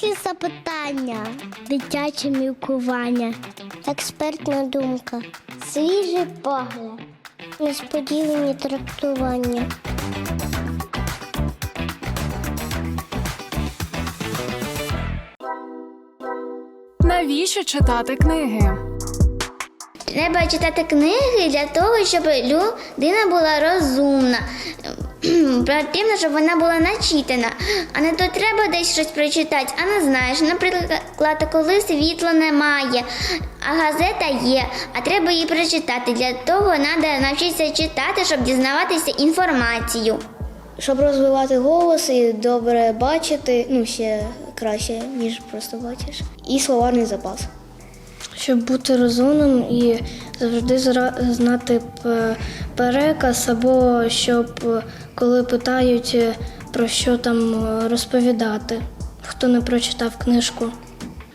Дорослі запитання, дитяче мілкування, експертна думка, свіжий погляд, несподівані трактування. Навіщо читати книги? Треба читати книги для того, щоб людина була розумна. Потрібно, щоб вона була начитана. А не то треба десь щось прочитати, а не знаєш. Наприклад, коли світла немає, а газета є, а треба її прочитати. Для того треба навчитися читати, щоб дізнаватися інформацію. Щоб розвивати голос і добре бачити, ну ще краще, ніж просто бачиш. І словарний запас. Щоб бути розумним і завжди знати переказ, або щоб коли питають про що там розповідати, хто не прочитав книжку.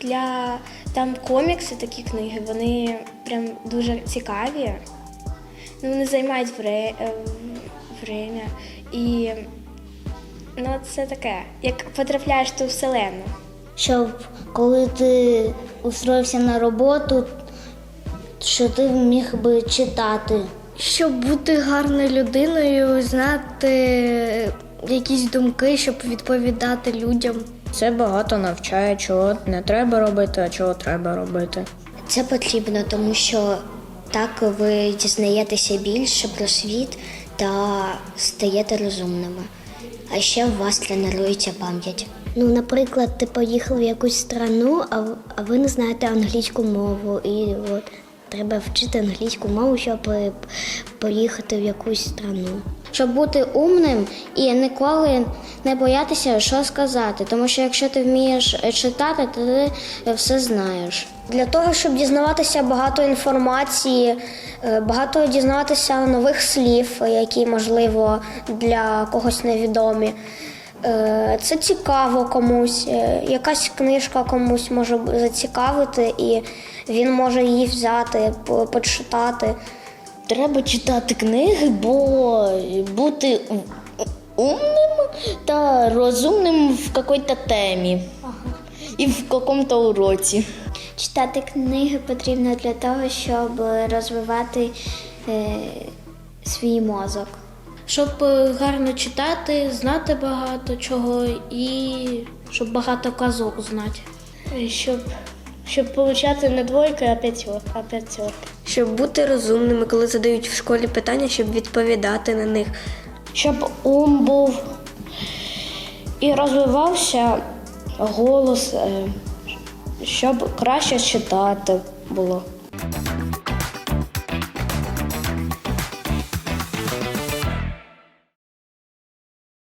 Для там комікси, такі книги, вони прям дуже цікаві. Ну, вони займають вре, е, время. І ну, це таке, як потрапляєш ту вселену. Щоб коли ти устроївся на роботу, що ти міг би читати. Щоб бути гарною людиною, знати якісь думки, щоб відповідати людям. Це багато навчає, чого не треба робити, а чого треба робити. Це потрібно, тому що так ви дізнаєтеся більше про світ та стаєте розумними. А ще у вас тренується пам'ять. Ну, наприклад, ти поїхав в якусь страну, а, а ви не знаєте англійську мову, і от треба вчити англійську мову, щоб е, поїхати в якусь страну. Щоб бути умним і ніколи не боятися, що сказати. Тому що якщо ти вмієш е, читати, то ти все знаєш. Для того, щоб дізнаватися багато інформації, е, багато дізнаватися нових слів, які, можливо, для когось невідомі. Е, Це цікаво комусь, е, якась книжка комусь може зацікавити, і він може її взяти, почитати. Треба читати книги, бо бути умним та розумним в якійсь темі і в якому-то уроці. Читати книги потрібно для того, щоб розвивати е, свій мозок. Щоб е, гарно читати, знати багато чого і щоб багато казок знати. Щоб, щоб отримати не двойки, а п'ятьох, а п'ятьох. Щоб бути розумними, коли задають в школі питання, щоб відповідати на них. щоб ум був і розвивався голос, е, щоб краще читати було.